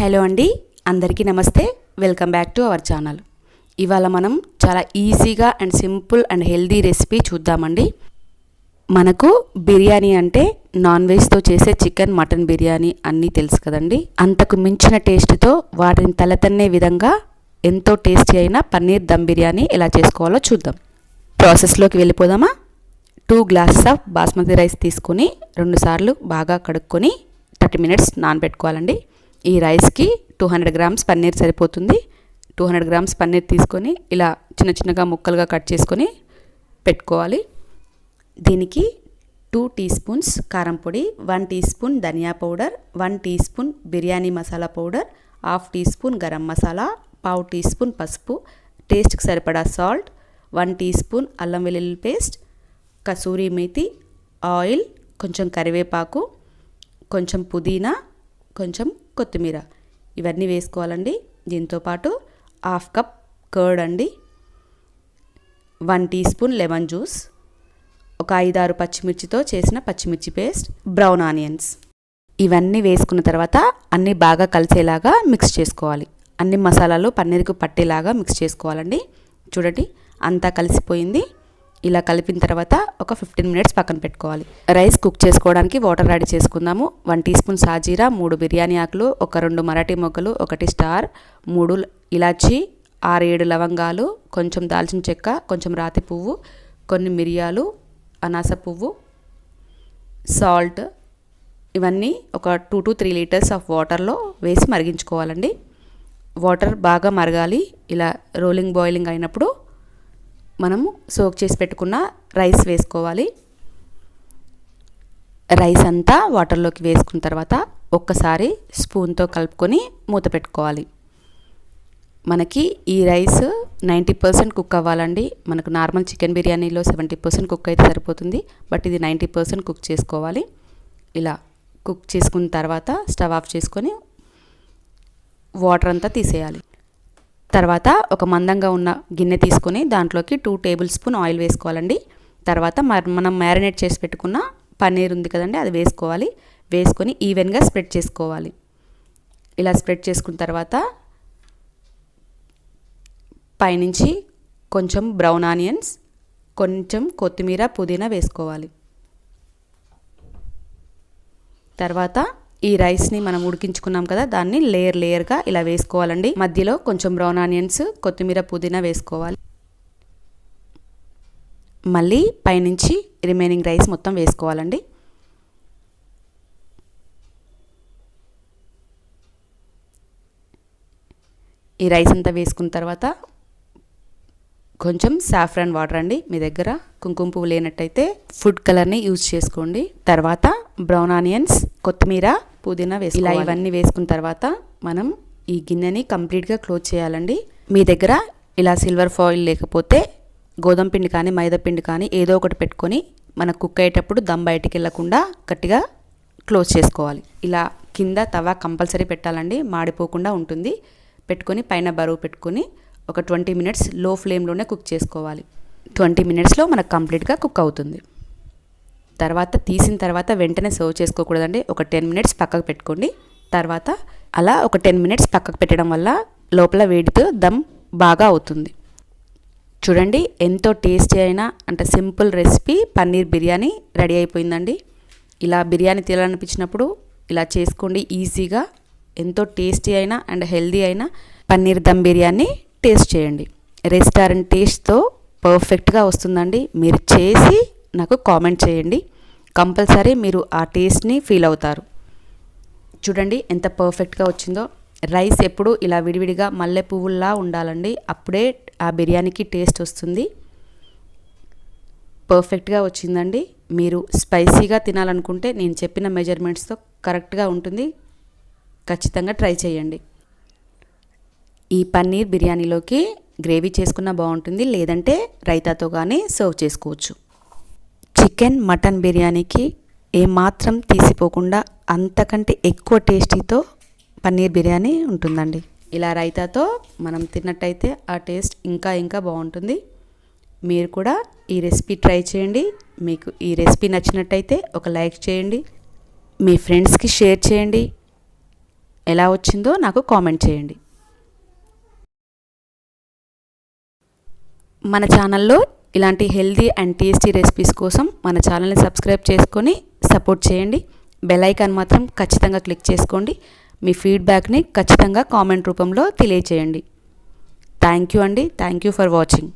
Hello అండి అందరికీ నమస్తే. Welcome back to our channel. ఇవాళ మనం చాలా ఈజీగా and simple and healthy recipe చూద్దామండి. మనకు బిర్యానీ అంటే నాన్ వెజ్తో చేసే చికెన్ మటన్ బిర్యానీ అన్నీ తెలుసు కదండి. అంతకు మించిన టేస్ట్తో వాటిని తలతన్నే విధంగా ఎంతో టేస్టీ అయిన పన్నీర్ దమ్ బిర్యానీ ఎలా చేసుకోవాలో చూద్దాం. ప్రాసెస్లోకి వెళ్ళిపోదామా? Two glasses of basmati rice తీసుకొని రెండుసార్లు బాగా కడుక్కొని థర్టీ మినిట్స్ నానబెట్టుకోవాలండి. ఈ రైస్కి టూ హండ్రెడ్ గ్రామ్స్ పన్నీర్ సరిపోతుంది. టూ హండ్రెడ్ గ్రామ్స్ పన్నీర్ తీసుకొని ఇలా చిన్న చిన్నగా ముక్కలుగా కట్ చేసుకొని పెట్టుకోవాలి. దీనికి టూ టీ స్పూన్స్ కారం పొడి వన్ టీ స్పూన్ ధనియా powder one teaspoon biryani masala powder half teaspoon garam masala పావు టీ స్పూన్ పసుపు టేస్ట్కి సరిపడా సాల్ట్ వన్ టీ స్పూన్ అల్లం వెల్లుల్లి పేస్ట్ కసూరి మేతి ఆయిల్ కొంచెం కరివేపాకు కొంచెం పుదీనా కొంచెం కొత్తిమీర. ఇవన్నీ వేసుకోవాలండి. దీంతోపాటు హాఫ్ కప్ కర్డ్ అండి. One teaspoon lemon juice. ఒక ఐదారు పచ్చిమిర్చితో చేసిన పచ్చిమిర్చి పేస్ట్ బ్రౌన్ ఆనియన్స్. ఇవన్నీ వేసుకున్న తర్వాత అన్నీ బాగా కలిసేలాగా మిక్స్ చేసుకోవాలి. అన్ని మసాలాలు పన్నీర్కు పట్టేలాగా మిక్స్ చేసుకోవాలండి. చూడండి అంతా కలిసిపోయింది. ఇలా కలిపిన తర్వాత ఒక ఫిఫ్టీన్ మినిట్స్ పక్కన పెట్టుకోవాలి. రైస్ కుక్ చేసుకోవడానికి వాటర్ రెడీ చేసుకుందాము. వన్ టీ స్పూన్ సాజీరా మూడు బిర్యానీ ఆకులు ఒక రెండు మరాఠీ మొగ్గలు ఒకటి స్టార్ మూడు ఇలాచి ఆరు ఏడు లవంగాలు కొంచెం దాల్చిన చెక్క కొంచెం రాతి పువ్వు కొన్ని మిరియాలు అనాస పువ్వు సాల్ట్ ఇవన్నీ ఒక two to three litres of వాటర్లో వేసి మరిగించుకోవాలండి. వాటర్ బాగా మరగాలి. ఇలా రోలింగ్ బాయిలింగ్ అయినప్పుడు మనము సోక్ చేసి పెట్టుకున్న రైస్ వేసుకోవాలి. రైస్ అంతా వాటర్లోకి వేసుకున్న తర్వాత ఒక్కసారి స్పూన్తో కలుపుకొని మూత పెట్టుకోవాలి. మనకి ఈ రైస్ నైంటీ పర్సెంట్ కుక్ అవ్వాలండి. మనకు నార్మల్ చికెన్ బిర్యానీలో సెవెంటీ పర్సెంట్ కుక్ అయితే సరిపోతుంది. బట్ ఇది నైంటీ పర్సెంట్ కుక్ చేసుకోవాలి. ఇలా కుక్ చేసుకున్న తర్వాత స్టవ్ ఆఫ్ చేసుకొని వాటర్ అంతా తీసేయాలి. తర్వాత ఒక మందంగా ఉన్న గిన్నె తీసుకొని దాంట్లోకి టూ టేబుల్ స్పూన్ ఆయిల్ వేసుకోవాలండి. తర్వాత మనం మ్యారినేట్ చేసి పెట్టుకున్న పన్నీర్ ఉంది కదండి అది వేసుకోవాలి. వేసుకొని ఈవెన్గా స్ప్రెడ్ చేసుకోవాలి. ఇలా స్ప్రెడ్ చేసుకున్న తర్వాత పైనుంచి కొంచెం బ్రౌన్ ఆనియన్స్ కొంచెం కొత్తిమీర పుదీనా వేసుకోవాలి. తర్వాత ఈ రైస్ని మనం ఉడికించుకున్నాం కదా దాన్ని లేయర్ లేయర్గా ఇలా వేసుకోవాలండి. మధ్యలో కొంచెం బ్రౌన్ ఆనియన్స్ కొత్తిమీర పుదీనా వేసుకోవాలి. మళ్ళీ పైనుంచి రిమైనింగ్ రైస్ మొత్తం వేసుకోవాలండి. ఈ రైస్ అంతా వేసుకున్న తర్వాత కొంచెం సాఫ్రాన్ వాటర్ అండి మీ దగ్గర. కుంకుమ పువ్వు లేనట్టయితే ఫుడ్ కలర్ని యూజ్ చేసుకోండి. తర్వాత బ్రౌన్ ఆనియన్స్ కొత్తిమీర పుదీనా వేసి ఇలా ఇవన్నీ వేసుకున్న తర్వాత మనం ఈ గిన్నెని కంప్లీట్గా క్లోజ్ చేయాలండి. మీ దగ్గర ఇలా సిల్వర్ ఫాయిల్ లేకపోతే గోధుమ పిండి కానీ మైదా పిండి కానీ ఏదో ఒకటి పెట్టుకొని మన కుక్ అయ్యేటప్పుడు దమ్ బయటికి వెళ్ళకుండా గట్టిగా క్లోజ్ చేసుకోవాలి. ఇలా కింద తవా కంపల్సరీ పెట్టాలండి. మాడిపోకుండా ఉంటుంది. పెట్టుకొని పైన బరువు పెట్టుకొని ఒక ట్వంటీ మినిట్స్లో ఫ్లేమ్లోనే కుక్ చేసుకోవాలి. ట్వంటీ మినిట్స్లో మనకు కంప్లీట్గా కుక్ అవుతుంది. తర్వాత తీసిన తర్వాత వెంటనే సర్వ్ చేసుకోకూడదండి. ఒక టెన్ మినిట్స్ పక్కకు పెట్టుకోండి. తర్వాత అలా ఒక టెన్ మినిట్స్ పక్కకు పెట్టడం వల్ల లోపల వేడితో దమ్ బాగా అవుతుంది. చూడండి ఎంతో టేస్టీ అయినా అంటే simple recipe paneer biryani ready అయిపోయిందండి. ఇలా బిర్యానీ తినాలనిపించినప్పుడు ఇలా చేసుకోండి ఈజీగా. ఎంతో టేస్టీ అయినా అండ్ హెల్దీ అయినా పన్నీర్ దమ్ బిర్యానీ టేస్ట్ చేయండి. రెస్టారెంట్ టేస్ట్తో పర్ఫెక్ట్గా వస్తుందండి. మీరు చేసి నాకు కామెంట్ చేయండి. కంపల్సరీ మీరు ఆ టేస్ట్ని ఫీల్ అవుతారు. చూడండి ఎంత పర్ఫెక్ట్గా వచ్చిందో. రైస్ ఎప్పుడు ఇలా విడివిడిగా మల్లె పువ్వుల్లా ఉండాలండి. అప్పుడే ఆ బిర్యానీకి టేస్ట్ వస్తుంది. పర్ఫెక్ట్గా వచ్చిందండి. మీరు స్పైసీగా తినాలనుకుంటే నేను చెప్పిన మెజర్మెంట్స్తో కరెక్ట్గా ఉంటుంది. ఖచ్చితంగా ట్రై చేయండి. ఈ పన్నీర్ బిర్యానీలోకి గ్రేవీ చేసుకున్న బాగుంటుంది. లేదంటే రైతాతో కానీ సర్వ్ చేసుకోవచ్చు. చికెన్ మటన్ బిర్యానీకి ఏమాత్రం తీసిపోకుండా అంతకంటే ఎక్కువ టేస్టీతో పన్నీర్ బిర్యానీ ఉంటుందండి. ఇలా రైతాతో మనం తిన్నట్టయితే ఆ టేస్ట్ ఇంకా ఇంకా బాగుంటుంది. మీరు కూడా ఈ రెసిపీ ట్రై చేయండి. మీకు ఈ రెసిపీ నచ్చినట్టయితే ఒక లైక్ చేయండి. మీ ఫ్రెండ్స్కి షేర్ చేయండి. ఎలా వచ్చిందో నాకు కామెంట్ చేయండి. మన ఛానల్లో ఇలాంటి హెల్దీ అండ్ టేస్టీ రెసిపీస్ కోసం మన ఛానల్ని సబ్స్క్రైబ్ చేసుకొని సపోర్ట్ చేయండి. బెల్ ఐకాన్ మాత్రం ఖచ్చితంగా క్లిక్ చేసుకోండి. మీ ఫీడ్బ్యాక్ని ఖచ్చితంగా కామెంట్ రూపంలో తెలియచేయండి. థ్యాంక్ యూ అండి. Thank you for watching.